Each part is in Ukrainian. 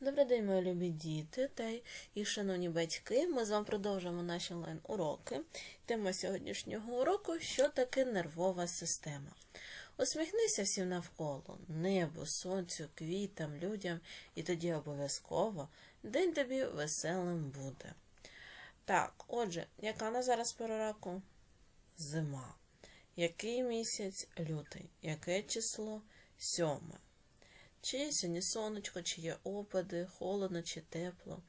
Добрий день, мої любі діти та і шановні батьки. Ми з вами продовжуємо наші онлайн-уроки. Тема сьогоднішнього уроку що таке нервова система. Усміхнися всім навколо небу, сонцю, квітам, людям, і тоді обов'язково день тобі веселим буде. Так, отже, яка на зараз пора року? Зима. Який місяць лютий? Яке число? Сьоме. Чи є сьогодні сонечко, чи є опади, холодно чи тепло.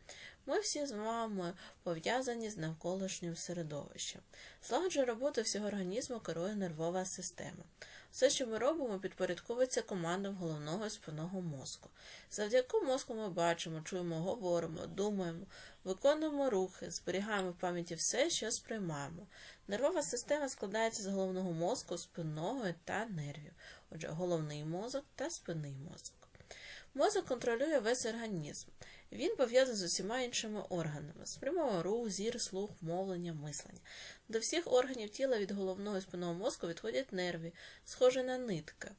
Ми всі з вами пов'язані з навколишнім середовищем. Злагоджує роботу всього організму керує нервова система. Все, що ми робимо, підпорядковується командам головного і спинного мозку. Завдяки мозку ми бачимо, чуємо, говоримо, думаємо, виконуємо рухи, зберігаємо в пам'яті все, що сприймаємо. Нервова система складається з головного мозку, спинного та нервів. Отже, головний мозок та спинний мозок. Мозок контролює весь організм. Він пов'язаний з усіма іншими органами: спрямовує рух, зір, слух, мовлення, мислення. До всіх органів тіла від головного і спинного мозку відходять нерві, схожі на нитки.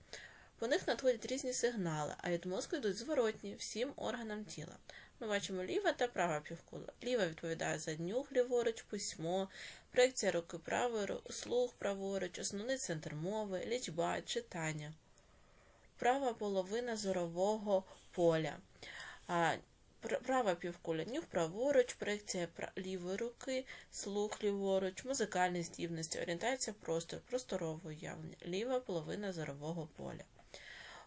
По них надходять різні сигнали, а від мозку йдуть зворотні всім органам тіла. Ми бачимо ліва та права півкула. Ліва відповідає за нюх ліворуч, письмо, проекція руки правої, слух праворуч, основний центр мови, лічба, читання права половина зорового поля. Права півкуля нюх праворуч, проекція лівої руки, слух ліворуч, музикальні здібності, орієнтація простору, просторове уявлення, ліва половина зорового поля.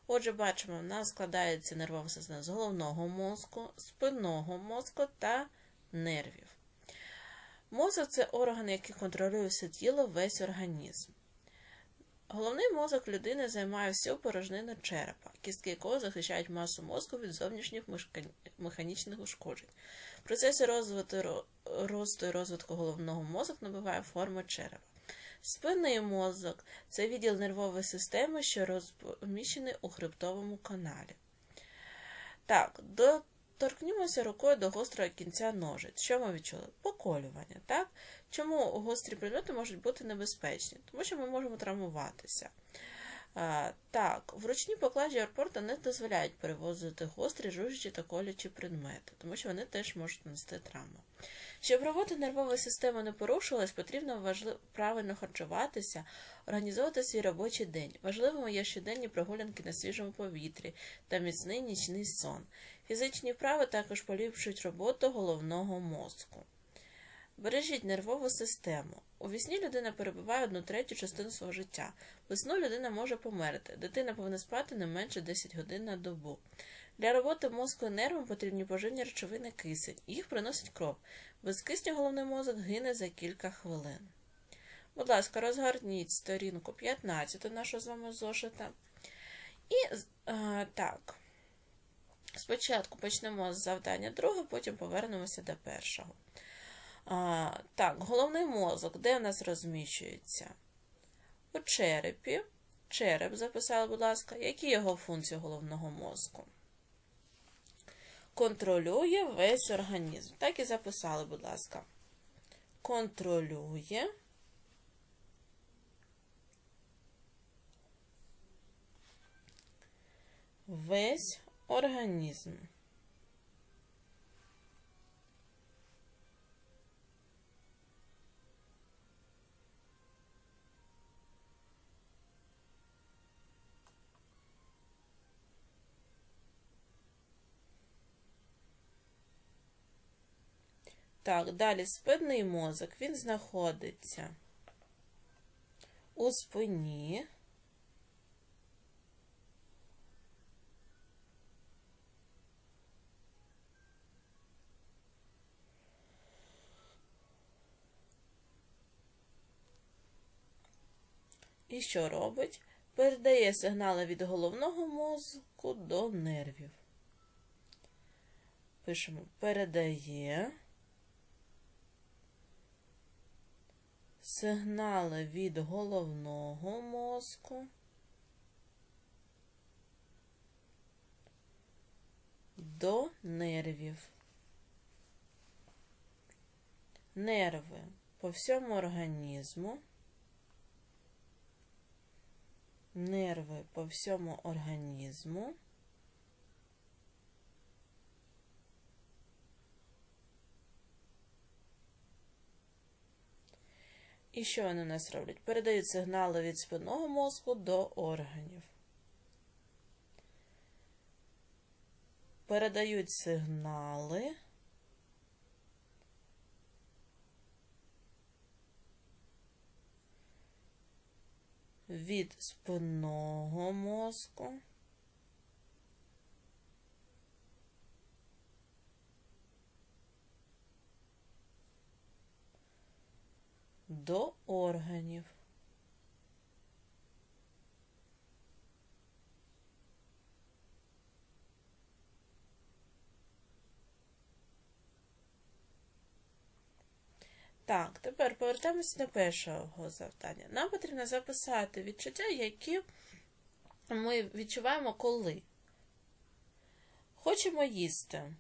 Отже, бачимо, в нас складається нервова система з головного мозку, спинного мозку та нервів. Мозок це орган, який контролює все тіло, весь організм. Головний мозок людини займає всю порожнину черепа, кістки якого захищають масу мозку від зовнішніх механічних ушкоджень. В процесі розвитку, росту і розвитку головного мозок набуває форму черепа. Спинний мозок це відділ нервової системи, що розміщений у хребтовому каналі. Так, до Торкнімося рукою до гострого кінця ножиць. Що ми відчули? Поколювання. так? Чому гострі предмети можуть бути небезпечні? Тому що ми можемо травмуватися. А, Так, вручні поклажі аеропорту не дозволяють перевозити гострі, жужжі та колючі предмети, тому що вони теж можуть нанести травму. Щоб робота нервової системи не порушилась, потрібно важливо правильно харчуватися, організовувати свій робочий день. Важливими є щоденні прогулянки на свіжому повітрі та міцний нічний сон. Фізичні вправи також поліпшують роботу головного мозку. Бережіть нервову систему. У вісні людина перебуває одну третю частину свого життя. Весну людина може померти. Дитина повинна спати не менше 10 годин на добу. Для роботи мозку і нервам потрібні поживні речовини кисень. Їх приносить кров. Без кисню головний мозок гине за кілька хвилин. Будь ласка, розгорніть сторінку 15 нашого з вами зошита. І а, так. Спочатку почнемо з завдання друге, потім повернемося до першого. А, Так, головний мозок, де в нас розміщується? У черепі. Череп записали, будь ласка, які його функції головного мозку? Контролює весь організм. Так і записали, будь ласка. Контролює. Весь організм. Так, далі спинний мозок, він знаходиться у спині. І що робить? Передає сигнали від головного мозку до нервів. Пишемо передає сигнали від головного мозку до нервів. Нерви по всьому організму нерви по всьому організму. І що вони у нас роблять? Передають сигнали від спинного мозку до органів. Передають сигнали Від спинного мозку. До органів. Так, тепер повертаємося до першого завдання. Нам потрібно записати відчуття, які ми відчуваємо коли. Хочемо їсти.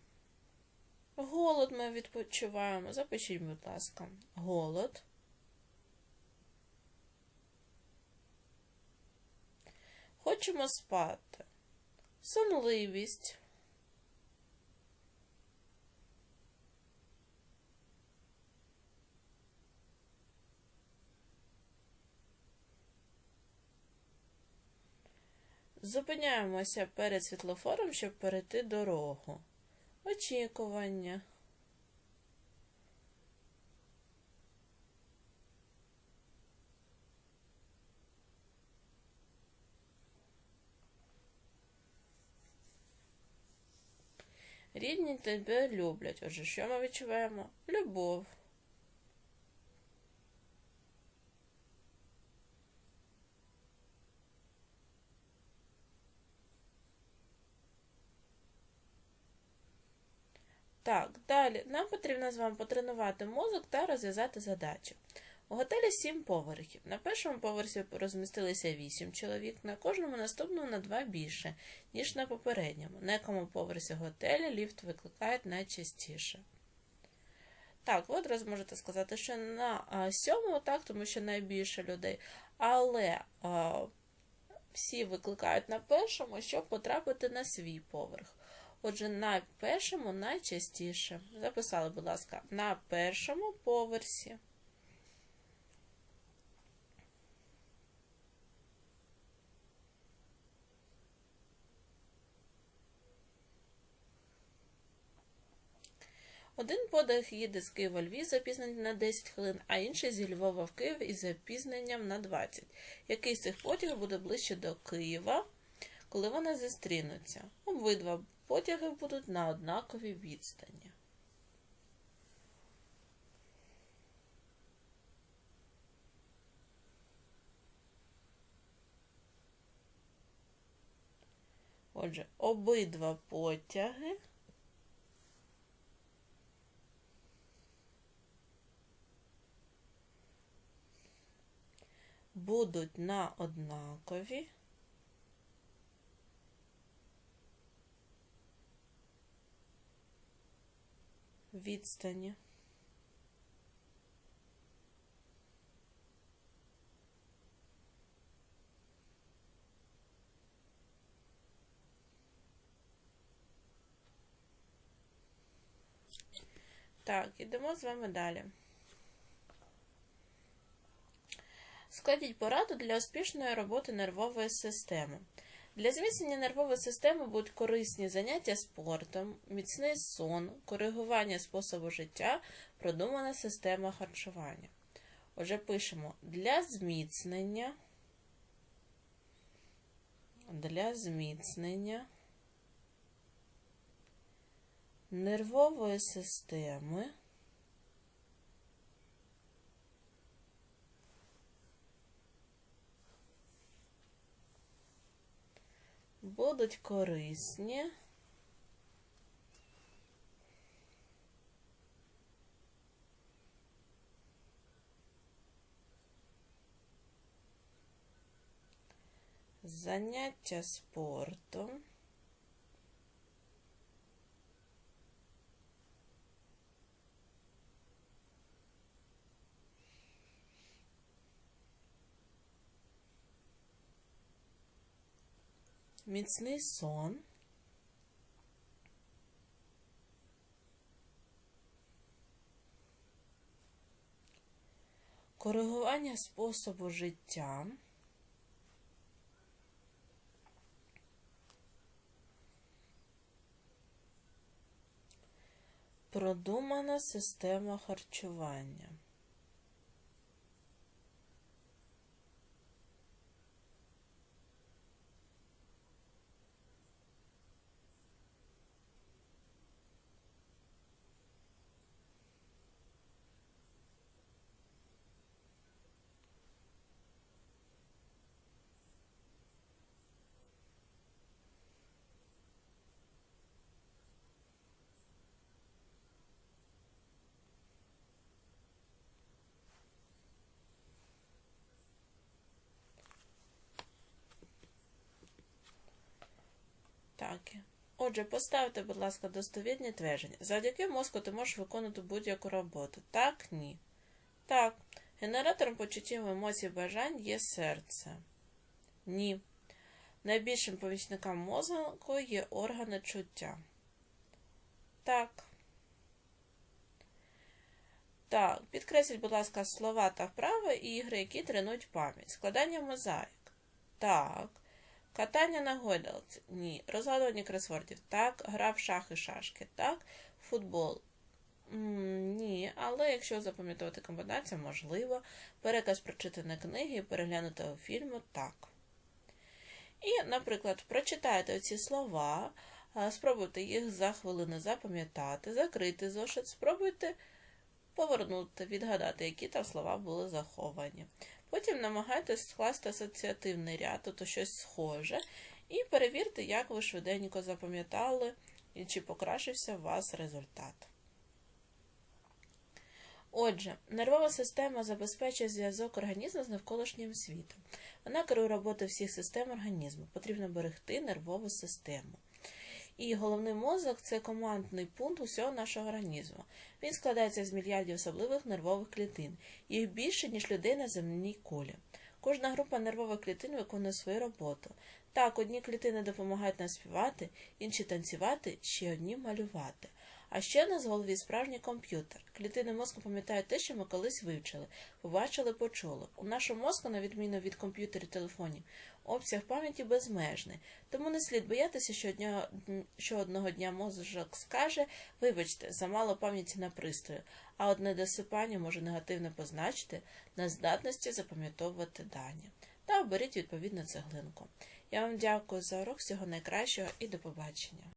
Голод ми відпочиваємо. Запишіть, будь ласка, голод. Хочемо спати. Сонливість. Зупиняємося перед світлофором, щоб перейти дорогу. Очікування. Рідні тебе люблять. Отже, що ми відчуваємо? Любов. Так, далі нам потрібно з вами потренувати мозок та розв'язати задачу. У готелі 7 поверхів. На першому поверсі розмістилися 8 чоловік, на кожному наступному на 2 більше, ніж на попередньому. На якому поверсі готелю ліфт викликають найчастіше. Так, ви одразу можете сказати, що на сьомому, так, тому що найбільше людей, але а, всі викликають на першому, щоб потрапити на свій поверх. Отже, на першому найчастіше. Записали, будь ласка, на першому поверсі. Один подих їде з Києва Львів запізненням на 10 хвилин, а інший зі Львова в Київ із запізненням на 20. Який з цих потягів буде ближче до Києва, коли вони зустрінуться? Обидва потяги будуть на однаковій відстані. Отже, обидва потяги будуть на однакові відстані. Так, ідемо з вами далі. Складіть пораду для успішної роботи нервової системи. Для зміцнення нервової системи будуть корисні заняття спортом, міцний сон, коригування способу життя, продумана система харчування. Отже, пишемо для зміцнення, для зміцнення нервової системи. Будуть корисні. Заняття спортом. Міцний сон. коригування способу життя, продумана система харчування. Так. Отже, поставте, будь ласка, достовірні твердження. Завдяки мозку ти можеш виконувати будь-яку роботу. Так, ні. Так. Генератором почуттів емоцій бажань є серце. Ні. Найбільшим помічником мозку є органи чуття. Так. Так, підкресліть, будь ласка, слова та вправи і ігри, які тренують пам'ять. Складання мозаїк. Так. Катання на гойдалці. Ні. Розгадування кросвордів. Так. Гра в шахи шашки. Так. Футбол. Ні, але якщо запам'ятовувати комбінацію, можливо. Переказ прочитаної книги і переглянутого фільму так. І, наприклад, прочитайте оці слова, спробуйте їх за хвилину запам'ятати, закрити зошит, спробуйте повернути, відгадати, які там слова були заховані. Потім намагайтесь скласти асоціативний ряд, тобто щось схоже, і перевірте, як ви швиденько запам'ятали і чи покращився у вас результат. Отже, нервова система забезпечує зв'язок організму з навколишнім світом. Вона керує роботою всіх систем організму. Потрібно берегти нервову систему. І головний мозок це командний пункт усього нашого організму. Він складається з мільярдів особливих нервових клітин. Їх більше, ніж людей на земній колі. Кожна група нервових клітин виконує свою роботу. Так, одні клітини допомагають нам співати, інші танцювати, ще одні малювати. А ще в нас в голові справжній комп'ютер. Клітини мозку пам'ятають те, що ми колись вивчили, побачили, почули. У нашому мозку, на відміну від комп'ютерів телефонів, обсяг пам'яті безмежний. Тому не слід боятися, що одного, що одного дня мозок скаже, вибачте, замало пам'яті на пристрою, а одне досипання може негативно позначити на здатності запам'ятовувати дані. Та оберіть відповідну цеглинку. Я вам дякую за урок, всього найкращого і до побачення.